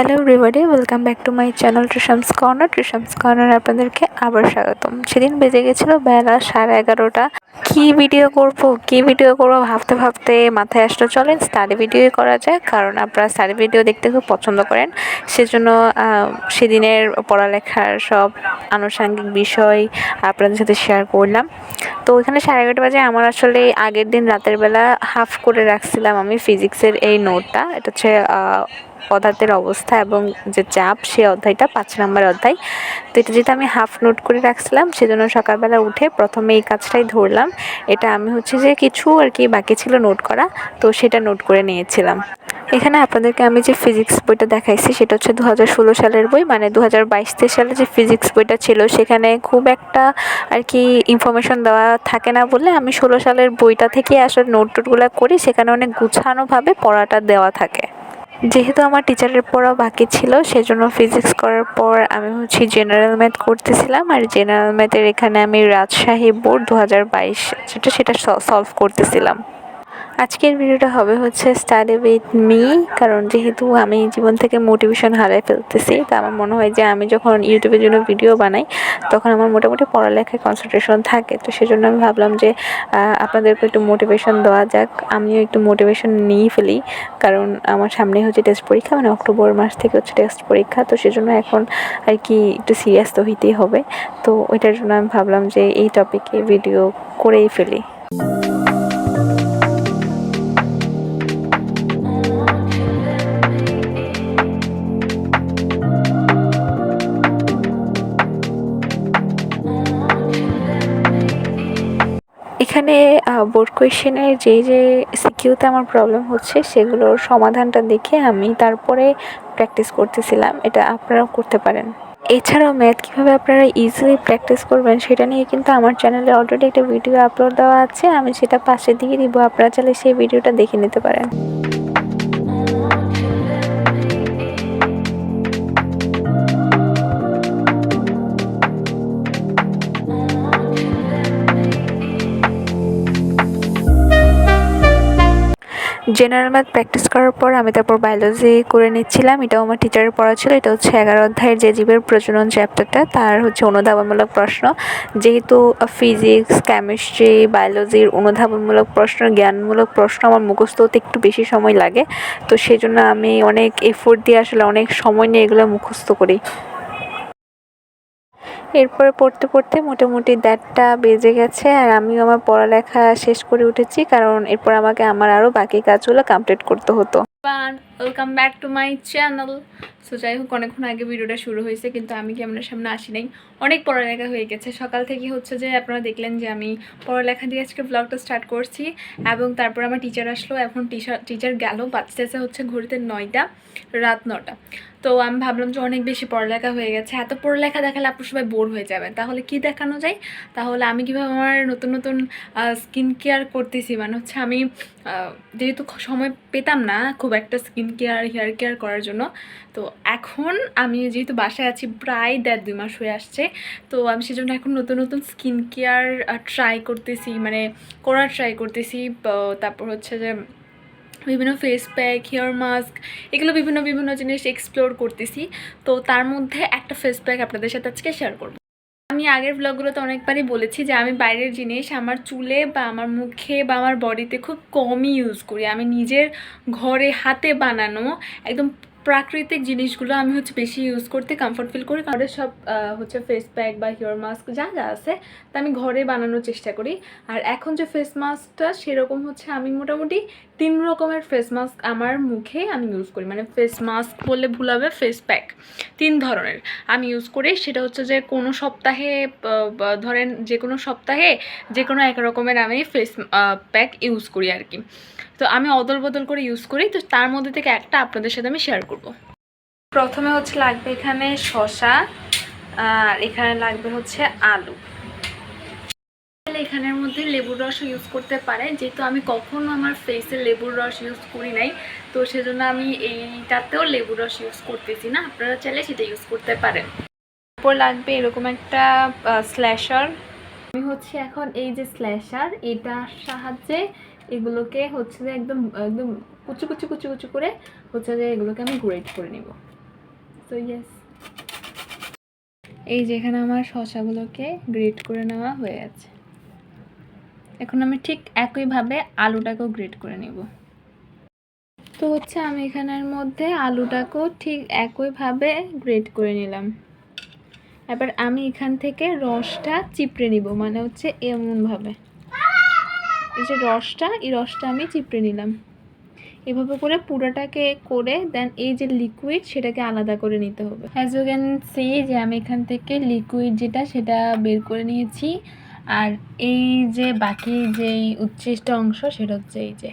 Hello everybody welcome back to my channel Trisham's corner Trisham's corner আপনাদেরকে আবার স্বাগতম। সেদিন বেজে গেছিল বেলা সাড়ে এগারোটা। কী ভিডিও করব, কী ভিডিও করব ভাবতে ভাবতে মাথায় আসলো চলেন স্টাডি ভিডিও করা যায় কারণ আপনারা স্টাডি ভিডিও দেখতে খুব পছন্দ করেন। সেজন্য সেদিনের পড়ালেখার সব আনুষঙ্গিক বিষয় আপনাদের সাথে শেয়ার করলাম। তো ওইখানে সাড়ে এগারোটা বাজে, আমার আসলে আগের দিন রাতের বেলা হাফ করে রাখছিলাম আমি ফিজিক্সের এই নোটটা এটা হচ্ছে পদার্থের অবস্থা এবং যে চাপ সেই অধ্যায়টা পাঁচ নম্বর অধ্যায়। তো এটা যেটা আমি হাফ নোট করে রাখছিলাম, সেজন্য সকালবেলা উঠে প্রথমে এই কাজটাই ধরলাম। এটা আমি হচ্ছে যে কিছু আর কি বাকি ছিল নোট করা, তো সেটা নোট করে নিয়েছিলাম। এখানে আপনাদেরকে আমি যে ফিজিক্স বইটা দেখাইছি, সেটা হচ্ছে দু হাজার ষোলো সালের বই মানে দু হাজার সালে যে ফিজিক্স বইটা ছিল, সেখানে খুব একটা আর কি ইনফরমেশন দেওয়া থাকে না বলে আমি ষোলো সালের বইটা থেকে আসলে নোট টোটগুলো করি, সেখানে অনেক গুছানোভাবে পড়াটা দেওয়া থাকে। যেহেতু আমার টিচারের পড়া বাকি ছিল, সেজন্য ফিজিক্স করার পর আমি হচ্ছে জেনারেল ম্যাথ করতেছিলাম। আর জেনারেল ম্যাথের এখানে আমি রাজশাহী বোর্ড দু হাজার বাইশ যেটা সেটা সলভ করতেছিলাম। আজকের ভিডিওটা হবে হচ্ছে স্টাডি উইথ মি কারণ যেহেতু আমি জীবন থেকে মোটিভেশন হারাই ফেলতেছি, তা আমার মনে হয় যে আমি যখন ইউটিউবের জন্য ভিডিও বানাই, তখন আমার মোটামুটি পড়ালেখায় কনসেন্ট্রেশন থাকে। তো সেজন্য আমি ভাবলাম যে আপনাদেরকে একটু মোটিভেশন দেওয়া যাক। আমিও একটু মোটিভেশন নিয়ে ফেলি, কারণ আমার সামনে হচ্ছে টেস্ট পরীক্ষা মানে অক্টোবর মাস থেকে হচ্ছে টেস্ট পরীক্ষা। তো সেজন্য এখন আর কি একটু সিরিয়াস তো হইতেই হবে। তো ওইটার জন্য আমি ভাবলাম যে এই টপিকে ভিডিও করেই ফেলি। বোর্ড কোয়েশ্চেনের যে যে সিকিউতে আমার প্রবলেম হচ্ছে, সেগুলোর সমাধানটা দেখে আমি তারপরে প্র্যাকটিস করতেছিলাম। এটা আপনারাও করতে পারেন। এছাড়াও ম্যাথ কীভাবে আপনারা ইজিলি প্র্যাকটিস করবেন, সেটা নিয়ে কিন্তু আমার চ্যানেলে অলরেডি একটা ভিডিও আপলোড দেওয়া আছে। আমি সেটা পাশে দিয়ে দিব, আপনারা চাইলে সেই ভিডিওটা দেখে নিতে পারেন। জেনারেল ম্যাথ প্র্যাকটিস করার পর আমি তারপর বায়োলজি করে নিচ্ছিলাম। এটাও আমার টিচারের পড়া ছিল। এটা হচ্ছে এগারো অধ্যায়ের যে জীবের প্রজনন চ্যাপ্টারটা তার হচ্ছে অনুধাবনমূলক প্রশ্ন। যেহেতু ফিজিক্স কেমিস্ট্রি বায়োলজির অনুধাবনমূলক প্রশ্ন, জ্ঞানমূলক প্রশ্ন আমার মুখস্থ হতে একটু বেশি সময় লাগে। তো সেই জন্য আমি অনেক এফোর্ট দিয়ে আসলে অনেক সময় নিয়ে এগুলো মুখস্থ করি। এরপরে পড়তে পড়তে মোটামুটি দেড়টা বেজে গেছে আর আমিও আমার পড়ালেখা শেষ করে উঠেছি, কারণ এরপর আমাকে আমার আরও বাকি কাজগুলো কমপ্লিট করতে হতো। Welcome back to my channel so যাই হোক অনেকক্ষণ আগে ভিডিওটা শুরু হয়েছে, কিন্তু আমি কি ক্যামেরার সামনে আসি নাই। অনেক পড়ালেখা হয়ে গেছে। সকাল থেকে হচ্ছে যে আপনারা দেখলেন যে আমি পড়ালেখা দিয়ে আজকে ব্লগটা স্টার্ট করছি, এবং তারপর আমার টিচার আসলো। এখন টিচার টিচার গেল বাচ্চাছে হচ্ছে ঘড়িতে নয়টা, রাত নটা। তো আমি ভাবলাম যে অনেক বেশি পড়ালেখা হয়ে গেছে। এত পড়ালেখা দেখালে আপনার সবাই বোর হয়ে যাবেন তাহলে কি দেখানো যায়? তাহলে আমি কীভাবে আমার নতুন নতুন স্কিন কেয়ার করতেছি? মানে হচ্ছে আমি যেহেতু সময় পেতাম না, খুব একটা স্কিন কেয়ার হেয়ার কেয়ার করার জন্য। তো এখন আমি যেহেতু বাসায় আছি, প্রায় দেড় দুই মাস হয়ে আসছে। তো আমি সেজন্য এখন নতুন নতুন স্কিন কেয়ার ট্রাই করতেছি মানে করার ট্রাই করতেছি। তারপর হচ্ছে যে বিভিন্ন ফেস প্যাক হেয়ার মাস্ক এগুলো বিভিন্ন বিভিন্ন জিনিস এক্সপ্লোর করতেছি। তো তার মধ্যে একটা ফেস প্যাক আপনাদের সাথে আজকে শেয়ার করব। আমি আগের ব্লগগুলোতে অনেকবারই বলেছি যে আমি বাইরের জিনিস আমার চুলে বা আমার মুখে বা আমার বডিতে খুব কমই ইউজ করি। আমি নিজের ঘরে হাতে বানানো একদম প্রাকৃতিক জিনিসগুলো আমি হচ্ছে বেশি ইউজ করতে কমফর্ট ফিল করি। কারণ সব হচ্ছে ফেস প্যাক বা হেয়ার মাস্ক যা যা আছে, তা আমি ঘরে বানানোর চেষ্টা করি। আর এখন যে ফেস মাস্কটা সেরকম হচ্ছে আমি মোটামুটি তিন রকমের ফেস মাস্ক আমার মুখে আমি ইউজ করি। মানে ফেস মাস্ক বললে ভুল হবে ফেস প্যাক তিন ধরনের আমি ইউজ করি। সেটা হচ্ছে যে কোনো সপ্তাহে ধরেন যে কোনো সপ্তাহে যে কোনো এক রকমের আমি ফেস প্যাক ইউজ করি আর কি। তো আমি অদল বদল করে ইউজ করি। তো তার মধ্যে থেকে একটা আপনাদের সাথে আমি শেয়ার করব। প্রথমে হচ্ছে লাগবে এখানে শসা, আর এখানে লাগবে হচ্ছে আলু। এখানের মধ্যে লেবুর রসও ইউজ করতে পারে। যেহেতু আমি কখনো আমার ফেসে লেবুর রস ইউজ করি নাই, তো সেজন্য আমি এইটাতেও লেবুর রস ইউজ করতেছি না। আপনারা চাইলে সেটা ইউজ করতে পারেন। তারপর লাগবে এরকম একটা স্ল্যাশার আমি হচ্ছে এখন এই যে স্ল্যাশার এটার সাহায্যে এগুলোকে হচ্ছে যে একদম একদম কুচু কুচু কুচু কুচু করে হচ্ছে যে এগুলোকে আমি গ্রেট করে নিব। সো ইয়েস এই যেখানে আমার শসাগুলোকে গ্রেট করে নেওয়া হয়ে আছে এখন আমি ঠিক একইভাবে আলুটাকেও গ্রেট করে নেব। তো হচ্ছে আমি এখানের মধ্যে আলুটাকেও ঠিক একইভাবে গ্রেট করে নিলাম। এবার আমি এখান থেকে রসটা চিপড়ে নিব মানে হচ্ছে এমনভাবে। এই যে রসটা, এই রসটা আমি চিপড়ে নিলাম। এভাবে করে পুরোটাকে করে দেন এই যে লিকুইড সেটাকে আলাদা করে নিতে হবে। অ্যাজ ইউ ক্যান সি যে আমি এখান থেকে লিকুইড যেটা সেটা বের করে নিয়েছি। আর এই যে বাকি যে উচ্ছিষ্ট অংশ সেটা হচ্ছে এই যে।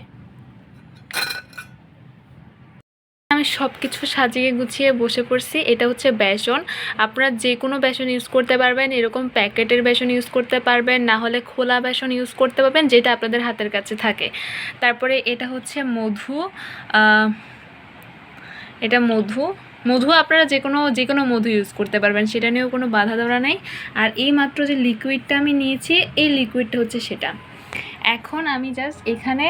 আমি সব কিছু সাজিয়ে গুছিয়ে বসে পড়ছি, এটা হচ্ছে বেসন। আপনারা যে কোনো বেসন ইউজ করতে পারবেন, এরকম প্যাকেটের বেসন ইউজ করতে পারবেন, না হলে খোলা বেসন ইউজ করতে পারবেন, যেটা আপনাদের হাতের কাছে থাকে। তারপরে এটা হচ্ছে মধু এটা মধু মধু আপনারা যে কোনো যে কোনো মধু ইউজ করতে পারবেন, সেটা নিয়েও কোনো বাধা ধরা নেই। আর এই মাত্র যে লিকুইডটা আমি নিয়েছি, এই লিকুইডটা হচ্ছে সেটা। এখন আমি জাস্ট এখানে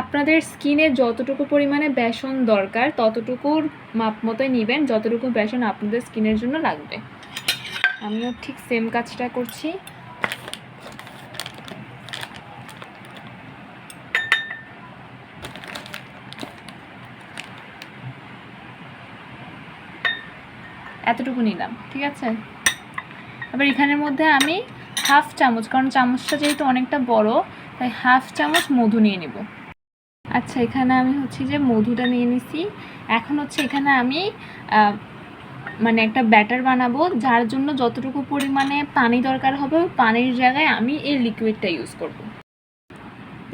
আপনাদের স্কিনে যতটুকু পরিমাণে বেসন দরকার, ততটুকুর মাপ মতোই নেবেন, যতটুকু বেসন আপনাদের স্কিনের জন্য লাগবে। আমিও ঠিক সেম কাজটা করছি। এতটুকু নিলাম, ঠিক আছে? এবার এখানের মধ্যে আমি হাফ চামচ, কারণ চামচটা যেহেতু অনেকটা বড়, তাই হাফ চামচ মধু নিয়ে নেব। আচ্ছা এখানে আমি হচ্ছে যে মধুটা নিয়ে নিছি। এখন হচ্ছে এখানে আমি মানে একটা ব্যাটার বানাবো, যার জন্য যতটুকু পরিমাণে পানি দরকার হবে পানির জায়গায় আমি এই লিকুইডটা ইউজ করব।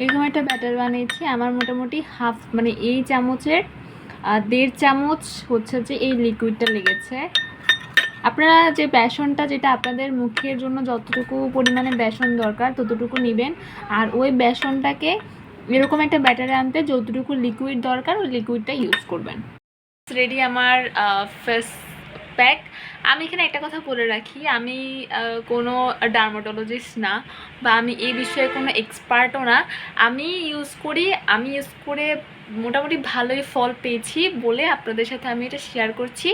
এরকম একটা ব্যাটার বানিয়েছি, আমার মোটামুটি হাফ মানে এই চামচের দেড় চামচ হচ্ছে যে এই লিকুইডটা লেগেছে। আপনারা যে বেসনটা, যেটা আপনাদের মুখের জন্য যতটুকু পরিমাণে বেসন দরকার, ততটুকু নেবেন। আর ওই বেসনটাকে এরকম একটা ব্যাটারে আনতে যতটুকু লিকুইড দরকার, ওই লিকুইডটা ইউজ করবেন। রেডি আমার ফেস প্যাক আমি এখানে একটা কথা বলে রাখি, আমি কোনো ডার্মাটোলজিস্ট না বা আমি এই বিষয়ে কোনো এক্সপার্টও না। আমি ইউজ করি, আমি ইউজ করে মোটামুটি ভালোই ফল পেয়েছি বলে আপনাদের সাথে আমি এটা শেয়ার করছি।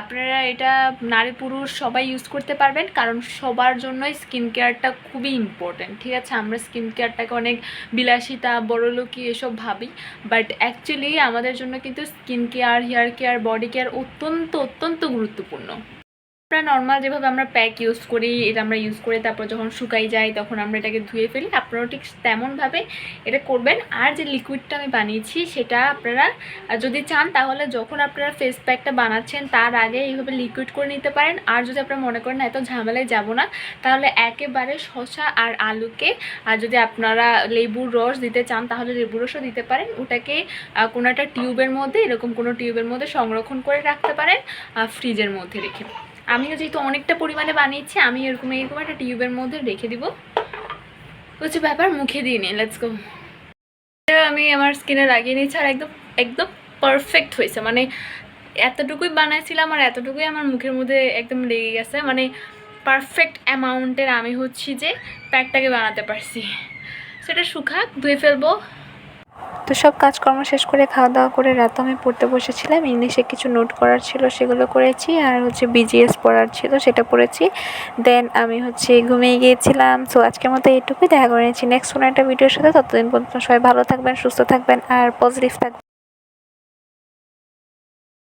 আপনারা এটা নারী পুরুষ সবাই ইউজ করতে পারবেন কারণ সবার জন্যই স্কিন কেয়ারটা খুবই ইম্পর্ট্যান্ট ঠিক আছে? আমরা স্কিন কেয়ারটাকে অনেক বিলাসিতা বড়লোকি এসব ভাবি বাট অ্যাকচুয়ালি আমাদের জন্য কিন্তু skin care hair care body care অত্যন্ত অত্যন্ত গুরুত্বপূর্ণ। আমরা নর্মাল যেভাবে আমরা প্যাক ইউজ করি, এটা আমরা ইউজ করে তারপর যখন শুকাই যায় তখন আমরা এটাকে ধুয়ে ফেলি। আপনারাও ঠিক তেমনভাবে এটা করবেন। আর যে লিকুইডটা আমি বানিয়েছি সেটা আপনারা যদি চান তাহলে যখন আপনারা ফেস প্যাকটা বানাচ্ছেন তার আগে এইভাবে লিকুইড করে নিতে পারেন। আর যদি আপনারা মনে করেন এত ঝামেলায় যাব না, তাহলে একেবারে শসা আর আলুকে, আর যদি আপনারা লেবুর রস দিতে চান তাহলে লেবুর রসও দিতে পারেন। ওটাকে কোনো একটা টিউবের মধ্যে, এরকম কোনো টিউবের মধ্যে সংরক্ষণ করে রাখতে পারেন ফ্রিজের মধ্যে রেখে। আমিও যেহেতু অনেকটা পরিমাণে বানিয়েছি, আমি এরকম এরকম একটা টিউবের মধ্যে রেখে দিব। হচ্ছে ব্যাপার, মুখে দিয়ে নিই লেটস গো আমি আমার স্কিনে লাগিয়ে নিয়েছি আর একদম একদম পারফেক্ট হয়েছে। মানে এতটুকুই বানাইছিলাম আর এতটুকুই আমার মুখের মধ্যে একদম লেগে গেছে। মানে পারফেক্ট অ্যামাউন্টের আমি হচ্ছি যে প্যাকটাকে বানাতে পারছি। সেটা শুকাক, ধুয়ে ফেলব। তো সব কাজকর্ম শেষ করে খাওয়া দাওয়া করে রাতে আমি পড়তে বসেছিলাম। ইংলিশে কিছু নোট করার ছিল, সেগুলো করেছি আর হচ্ছে বিজিএস পড়ার ছিল, সেটা পড়েছি। দেন আমি হচ্ছে ঘুমিয়ে গিয়েছিলাম। সো আজকের মতো এইটুকুই, দেখা করে নিয়েছি নেক্সট কোনো একটা ভিডিওর সাথে। ততদিন পর্যন্ত সবাই ভালো থাকবেন, সুস্থ থাকবেন আর পজিটিভ থাকবেন।